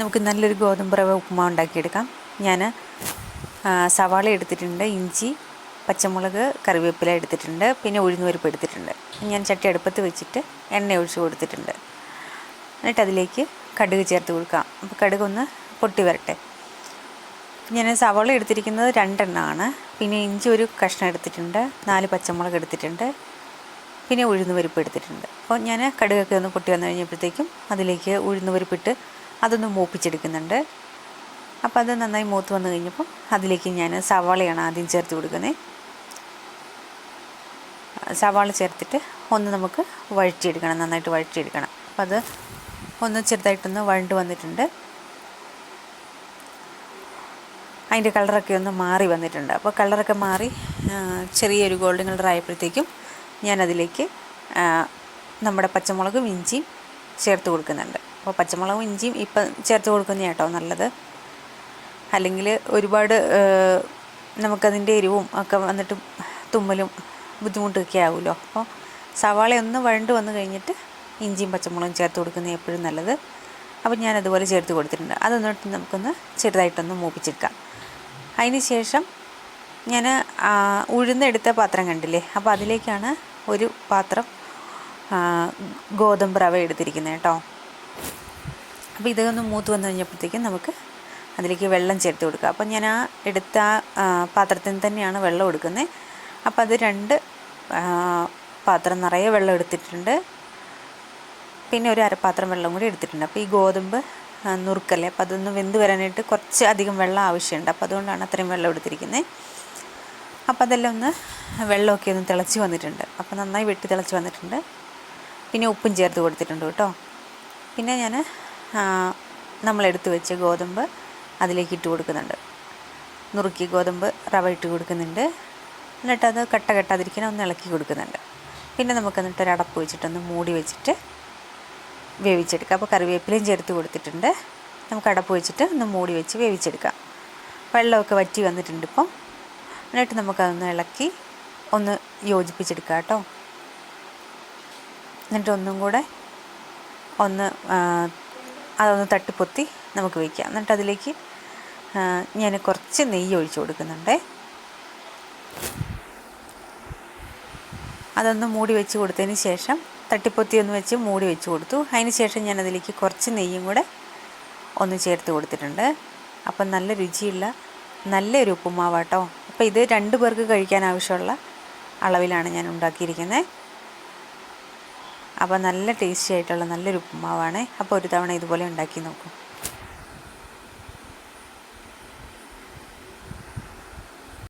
നമുക്ക് നല്ലൊരു ഗോതമ്പ് റവ ഉപ്പുമാവ് ഉണ്ടാക്കിയെടുക്കാം. ഞാൻ സവാള എടുത്തിട്ടുണ്ട് ഇഞ്ചി പച്ചമുളക് കറിവേപ്പില എടുത്തിട്ടുണ്ട് പിന്നെ ഉഴുന്നുപരിപ്പ് എടുത്തിട്ടുണ്ട്. ഞാൻ ചട്ടി അടുപ്പത്ത് വെച്ചിട്ട് എണ്ണ ഒഴിച്ച് കൊടുത്തിട്ടുണ്ട്. എന്നിട്ട് അതിലേക്ക് കടുക് ചേർത്ത് കൊടുക്കാം. അപ്പോൾ കടുക് ഒന്ന് പൊട്ടി വരട്ടെ. ഞാൻ സവാള എടുത്തിരിക്കുന്നത് രണ്ടെണ്ണമാണ് പിന്നെ ഇഞ്ചി ഒരു കഷ്ണം എടുത്തിട്ടുണ്ട് നാല് പച്ചമുളക് എടുത്തിട്ടുണ്ട് പിന്നെ ഉഴുന്നുപരിപ്പ് എടുത്തിട്ടുണ്ട്. അപ്പോൾ ഞാൻ കടുകൊക്കെ ഒന്ന് പൊട്ടി വന്നു കഴിഞ്ഞപ്പോഴത്തേക്കും അതിലേക്ക് ഉഴുന്ന് പരിപ്പിട്ട് അതൊന്ന് മൂപ്പിച്ചെടുക്കുന്നുണ്ട്. അപ്പോൾ അത് നന്നായി മൂത്ത് വന്നു കഴിഞ്ഞപ്പോൾ അതിലേക്ക് ഞാൻ സവാളയാണ് ആദ്യം ചേർത്ത് കൊടുക്കുന്നത് സവാള ചേർത്തിട്ട് ഒന്ന് നമുക്ക് വഴറ്റിയെടുക്കണം നന്നായിട്ട് വഴറ്റിയെടുക്കണം. അപ്പോൾ അത് ഒന്ന് ചെറുതായിട്ടൊന്ന് വഴണ്ട് വന്നിട്ടുണ്ട്. അതിന്റെ കളറൊക്കെ ഒന്ന് മാറി വന്നിട്ടുണ്ട്. അപ്പോൾ കളറൊക്കെ മാറി ചെറിയൊരു ഗോൾഡൻ കളർ ആയപ്പോഴത്തേക്കും ഞാനതിലേക്ക് നമ്മുടെ പച്ചമുളകും ഇഞ്ചിയും ചേർത്ത് കൊടുക്കുന്നുണ്ട്. അപ്പോൾ പച്ചമുളകും ഇഞ്ചിയും ഇപ്പം ചേർത്ത് കൊടുക്കുന്ന കേട്ടോ നല്ലത്. അല്ലെങ്കിൽ ഒരുപാട് നമുക്കതിന്റെ എരിവും ഒക്കെ വന്നിട്ട് തുമ്മലും ബുദ്ധിമുട്ടൊക്കെ ആവുമല്ലോ. അപ്പോൾ സവാള ഒന്ന് വഴണ്ട് വന്ന് കഴിഞ്ഞിട്ട് ഇഞ്ചിയും പച്ചമുളകും ചേർത്ത് കൊടുക്കുന്നത് എപ്പോഴും നല്ലത്. അപ്പോൾ ഞാൻ അതുപോലെ ചേർത്ത് കൊടുത്തിട്ടുണ്ട്. അതൊന്നിട്ട് നമുക്കൊന്ന് ചെറുതായിട്ടൊന്ന് മൂപ്പിച്ചെടുക്കാം. അതിന് ശേഷം ഞാൻ ഉഴുന്നെടുത്ത പാത്രം കണ്ടില്ലേ? അപ്പോൾ അതിലേക്കാണ് ഒരു പാത്രം ഗോതമ്പ് റവ എടുത്തിരിക്കുന്നത് കേട്ടോ. അപ്പോൾ ഇതൊന്ന് മൂത്ത് വന്നു കഴിഞ്ഞപ്പോഴത്തേക്കും നമുക്ക് അതിലേക്ക് വെള്ളം ചേർത്ത് കൊടുക്കുക അപ്പോൾ ഞാൻ ആ എടുത്ത പാത്രത്തിൽ തന്നെയാണ് വെള്ളം എടുക്കുന്നത്. അപ്പോൾ അത് രണ്ട് പാത്രം നിറയെ വെള്ളം എടുത്തിട്ടുണ്ട്. പിന്നെ ഒരു അരപ്പാത്രം വെള്ളം കൂടി എടുത്തിട്ടുണ്ട്. അപ്പോൾ ഈ ഗോതമ്പ് നുറുക്കല്ലേ? അപ്പോൾ അതൊന്ന് വെന്ത് വരാനായിട്ട് കുറച്ച് അധികം വെള്ളം ആവശ്യമുണ്ട്. അപ്പോൾ അതുകൊണ്ടാണ് അത്രയും വെള്ളം എടുത്തിരിക്കുന്നത്. അപ്പോൾ അതെല്ലാം ഒന്ന് വെള്ളമൊക്കെ ഒന്ന് തിളച്ച് വന്നിട്ടുണ്ട്. അപ്പോൾ നന്നായി വെട്ടി തിളച്ച് വന്നിട്ടുണ്ട്. പിന്നെ ഉപ്പും ചേർത്ത് കൊടുത്തിട്ടുണ്ട് കേട്ടോ. പിന്നെ ഞാൻ നമ്മളെടുത്ത് വെച്ച ഗോതമ്പ് അതിലേക്ക് ഇട്ട് കൊടുക്കുന്നുണ്ട്. നുറുക്കി ഗോതമ്പ് റവ ഇട്ട് കൊടുക്കുന്നുണ്ട്. എന്നിട്ട് അത് കട്ട കെട്ടാതിരിക്കാൻ ഒന്ന് ഇളക്കി കൊടുക്കുന്നുണ്ട്. പിന്നെ നമുക്ക് എന്നിട്ട് ഒരു അടപ്പ് വെച്ചിട്ടൊന്ന് മൂടി വെച്ചിട്ട് വേവിച്ചെടുക്കാം. അപ്പോൾ കറിവേപ്പിലയും ചേർത്ത് കൊടുത്തിട്ടുണ്ട്. നമുക്ക് അടപ്പ് വെച്ചിട്ട് ഒന്ന് മൂടി വെച്ച് വേവിച്ചെടുക്കാം. വെള്ളമൊക്കെ വറ്റി വന്നിട്ടുണ്ട് ഇപ്പം. എന്നിട്ട് നമുക്കതൊന്ന് ഇളക്കി ഒന്ന് യോജിപ്പിച്ചെടുക്കാം കേട്ടോ. എന്നിട്ട് ഒന്നും കൂടെ ഒന്ന് അതൊന്ന് തട്ടിപ്പൊത്തി നമുക്ക് വയ്ക്കാം എന്നിട്ട് അതിലേക്ക് ഞാൻ കുറച്ച് നെയ്യ് ഒഴിച്ചു കൊടുക്കുന്നുണ്ടേ. അതൊന്ന് മൂടി വെച്ച് കൊടുത്തതിന് ശേഷം തട്ടിപ്പൊത്തി ഒന്ന് വെച്ച് മൂടി വെച്ച് കൊടുത്തു. അതിന് ശേഷം ഞാൻ അതിലേക്ക് കുറച്ച് നെയ്യും കൂടെ ഒന്ന് ചേർത്ത് കൊടുത്തിട്ടുണ്ട്. അപ്പം നല്ല രുചിയുള്ള നല്ലൊരു ഉപ്പുമാവാട്ടോ. അപ്പോൾ ഇത് രണ്ട് പേർക്ക് കഴിക്കാൻ ആവശ്യമുള്ള അളവിലാണ് ഞാൻ ഉണ്ടാക്കിയിരിക്കുന്നത്. അപ്പോൾ നല്ല ടേസ്റ്റി ആയിട്ടുള്ള നല്ലൊരു ഉപ്പുമാവാണ്. അപ്പോൾ ഒരു തവണ ഇതുപോലെ ഉണ്ടാക്കി നോക്കും.